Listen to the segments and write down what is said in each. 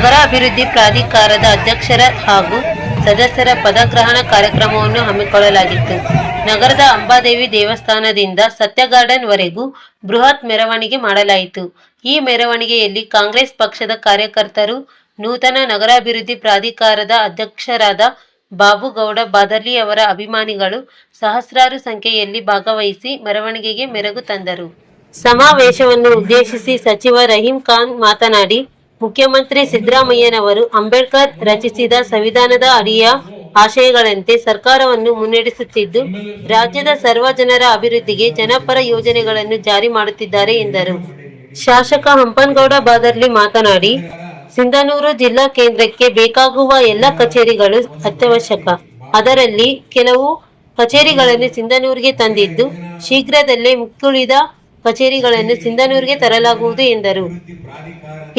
ನಗರ ಅಭಿವೃದ್ಧಿ ಪ್ರಾಧಿಕಾರದ ಅಧ್ಯಕ್ಷರ ಹಾಗೂ ಸದಸ್ಯರ ಪದಗ್ರಹಣ ಕಾರ್ಯಕ್ರಮವನ್ನು ಹಮ್ಮಿಕೊಳ್ಳಲಾಗಿತ್ತು. ನಗರದ ಅಂಬಾದೇವಿ ದೇವಸ್ಥಾನದಿಂದ ಸತ್ಯ ಗಾರ್ಡನ್ ವರೆಗೂ ಬೃಹತ್ ಮೆರವಣಿಗೆ ಮಾಡಲಾಯಿತು. ಈ ಮೆರವಣಿಗೆಯಲ್ಲಿ ಕಾಂಗ್ರೆಸ್ ಪಕ್ಷದ ಕಾರ್ಯಕರ್ತರು, ನೂತನ ನಗರಾಭಿವೃದ್ಧಿ ಪ್ರಾಧಿಕಾರದ ಅಧ್ಯಕ್ಷರಾದ ಬಾಬುಗೌಡ ಬಾದರ್ಲಿ ಅವರ ಅಭಿಮಾನಿಗಳು ಸಹಸ್ರಾರು ಸಂಖ್ಯೆಯಲ್ಲಿ ಭಾಗವಹಿಸಿ ಮೆರವಣಿಗೆಗೆ ಮೆರಗು ತಂದರು. ಸಮಾವೇಶವನ್ನು ಉದ್ದೇಶಿಸಿ ಸಚಿವ ರಹೀಂ ಖಾನ್ ಮಾತನಾಡಿ ಮುಖ್ಯಮಂತ್ರಿ ಸಿದ್ದರಾಮಯ್ಯನವರು ಅಂಬೇಡ್ಕರ್ ರಚಿಸಿದ ಸಂವಿಧಾನದ ಅಡಿಯ ಆಶಯಗಳಂತೆ ಸರ್ಕಾರವನ್ನು ಮುನ್ನಡೆಸುತ್ತಿದ್ದು, ರಾಜ್ಯದ ಸರ್ವ ಜನರ ಅಭಿವೃದ್ಧಿಗೆ ಜನಪರ ಯೋಜನೆಗಳನ್ನು ಜಾರಿ ಮಾಡುತ್ತಿದ್ದಾರೆ ಎಂದರು. ಶಾಸಕ ಹಂಪನಗೌಡ ಬಾದರ್ಲಿ ಮಾತನಾಡಿ, ಸಿಂಧನೂರು ಜಿಲ್ಲಾ ಕೇಂದ್ರಕ್ಕೆ ಬೇಕಾಗುವ ಎಲ್ಲ ಕಚೇರಿಗಳು ಅತ್ಯವಶ್ಯಕ. ಅದರಲ್ಲಿ ಕೆಲವು ಕಚೇರಿಗಳನ್ನು ಸಿಂಧನೂರಿಗೆ ತಂದಿದ್ದು, ಶೀಘ್ರದಲ್ಲೇ ಮುಕ್ಕುಳಿದ ಕಚೇರಿಗಳನ್ನು ಸಿಂಧನೂರಿಗೆ ತರಲಾಗುವುದು ಎಂದರು.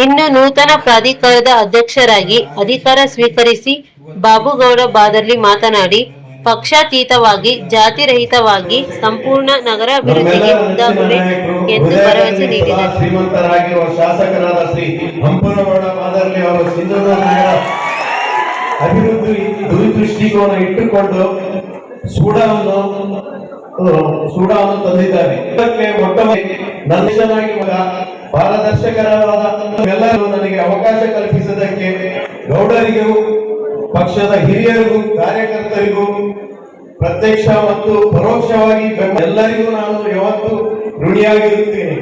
ಇನ್ನು ನೂತನ ಪ್ರಾಧಿಕಾರದ ಅಧ್ಯಕ್ಷರಾಗಿ ಅಧಿಕಾರ ಸ್ವೀಕರಿಸಿ ಬಾಬುಗೌಡ ಬಾದರ್ಲಿ ಮಾತನಾಡಿ, ಪಕ್ಷಾತೀತವಾಗಿ, ಜಾತಿರಹಿತವಾಗಿ ಸಂಪೂರ್ಣ ನಗರ ಅಭಿವೃದ್ಧಿಗೆ ಮುಂದಾಗುವೆ ಎಂದು ಭರವಸೆ ನೀಡಿದರು. ಸೂಡವನ್ನು ಸೂಡವನ್ನು ತಂದಿದ್ದಾರೆ. ಇದಕ್ಕೆ ಜನನಾಗಿ ಮಗ ಪಾರದರ್ಶಕರಾದ ಎಲ್ಲರೂ ನನಗೆ ಅವಕಾಶ ಕಲ್ಪಿಸದಕ್ಕೆ ಗೌಡರಿಗೂ, ಪಕ್ಷದ ಹಿರಿಯರಿಗೂ, ಕಾರ್ಯಕರ್ತರಿಗೂ ಪ್ರತ್ಯಕ್ಷ ಮತ್ತು ಪರೋಕ್ಷವಾಗಿ ಎಲ್ಲರಿಗೂ ನಾನು ಯಾವತ್ತು ಋಣಿಯಾಗಿರುತ್ತೇನೆ.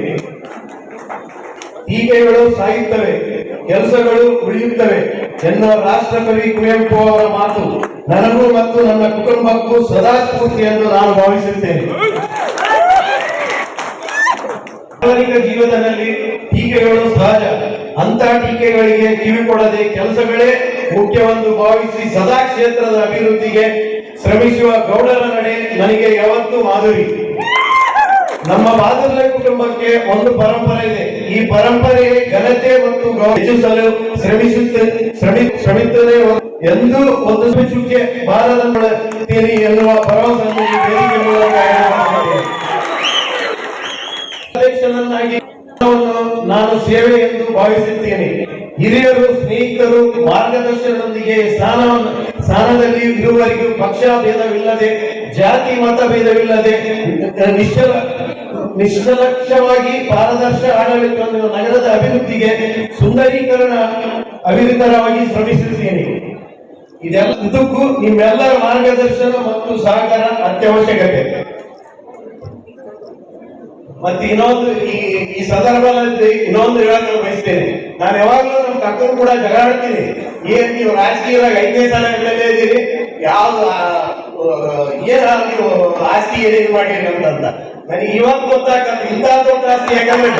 ಟೀಕೆಗಳು ಸಾಯುತ್ತವೆ ಕೆಲಸಗಳು ಉಳಿಯುತ್ತವೆ. ಎನ್ನುವ ರಾಷ್ಟ್ರಕವಿ ಕುವೆಂಪು ಅವರ ಮಾತು, ನನಗೂ ಮತ್ತು ನನ್ನ ಕುಟುಂಬಕ್ಕೂ ಸದಾ ಸ್ಫೂರ್ತಿ ಎಂದು ನಾನು ಭಾವಿಸುತ್ತೇನೆ. ಜೀವನದಲ್ಲಿ ಟೀಕೆಗಳು ಸಹಜ. ಅಂತ ಟೀಕೆಗಳಿಗೆ ಕಿವಿಕೊಡದೆ ಕೆಲಸಗಳೇ ಮುಖ್ಯವೆಂದು ಭಾವಿಸಿ ಸದಾ ಕ್ಷೇತ್ರದ ಅಭಿವೃದ್ಧಿಗೆ ಶ್ರಮಿಸುವ ಗೌಡರ ನಡೆ ನನಗೆ ಯಾವತ್ತೂ ಮಾದರಿ. ನಮ್ಮ ಬಾದರ್ಲೆ ಕುಟುಂಬಕ್ಕೆ ಒಂದು ಪರಂಪರೆ ಇದೆ. ಈ ಪರಂಪರೆಗೆ ಘನತೆ ಹೆಚ್ಚಿಸಲು ಶ್ರಮಿಸುತ್ತೆ, ಶ್ರಮಿ ಶ್ರಮಿಸುತ್ತದೆ ಎಂದು ಒಂದು ಚುಕ್ಕೆ ಬಾರದಂತೀನಿ ಎನ್ನುವ ಭರವಸೆ ವೇದಿಕೆ ಮೂಲಕ ನಾನು ಸೇವೆ ಎಂದು ಭಾವಿಸುತ್ತೇನೆ. ಹಿರಿಯರು, ಸ್ನೇಹಿತರು ಮಾರ್ಗದರ್ಶನದೊಂದಿಗೆ ಸ್ಥಾನವನ್ನು, ಸ್ಥಾನದಲ್ಲಿ ಇರುವವರೆಗೂ ಪಕ್ಷ ಭೇದವಿಲ್ಲದೆ, ಜಾತಿ ಮತ ಭೇದವಿಲ್ಲದೆ ನಿಶ್ಚಲ ನಿಷ್ಕಲಕ್ಷವಾಗಿ ಪಾರದರ್ಶ ಆಡಳಿತವನ್ನು ನಗರದ ಅಭಿವೃದ್ಧಿಗೆ ಸುಂದರೀಕರಣ ಅಭಿವೃದ್ಧರವಾಗಿ ಶ್ರಮಿಸುತ್ತೇನೆ ಇದೆಲ್ಲ ಇದಕ್ಕೂ ನಿಮ್ಮೆಲ್ಲರ ಮಾರ್ಗದರ್ಶನ ಮತ್ತು ಸಹಕಾರ ಅತ್ಯವಶ್ಯಕತೆ. ಮತ್ತೆ ಇನ್ನೊಂದು ಈ ಈ ಸಂದರ್ಭದಲ್ಲಿ ಇನ್ನೊಂದು ಹೇಳಕ್ಕೆ ಬಯಸ್ತೇನೆ. ನಾನು ಯಾವಾಗಲೂ ನಮ್ಮ ಕಕ್ಕರು ಕೂಡ ಜಗಳಾಡ್ತೀನಿ ಏನ್ ನೀವು ರಾಜಕೀಯದಾಗ ಐದನೇ ಸಲ ಎಂ ಇದ್ದೀರಿ? ಯಾವ ಇದೀರಿ ಯಾವ್ದು ಆ, ಆ, ಏನ ನೀವು ಆಸ್ತಿ ಏನೇನು ಮಾಡಿರಿ ಅಂತಂದ ನನಗೆ ಇವತ್ತು ಗೊತ್ತಾಗತ್ತೆ ಇಂಥ ದೊಡ್ಡ ಆಸ್ತಿ ಯಾಕಂದ್ರೆ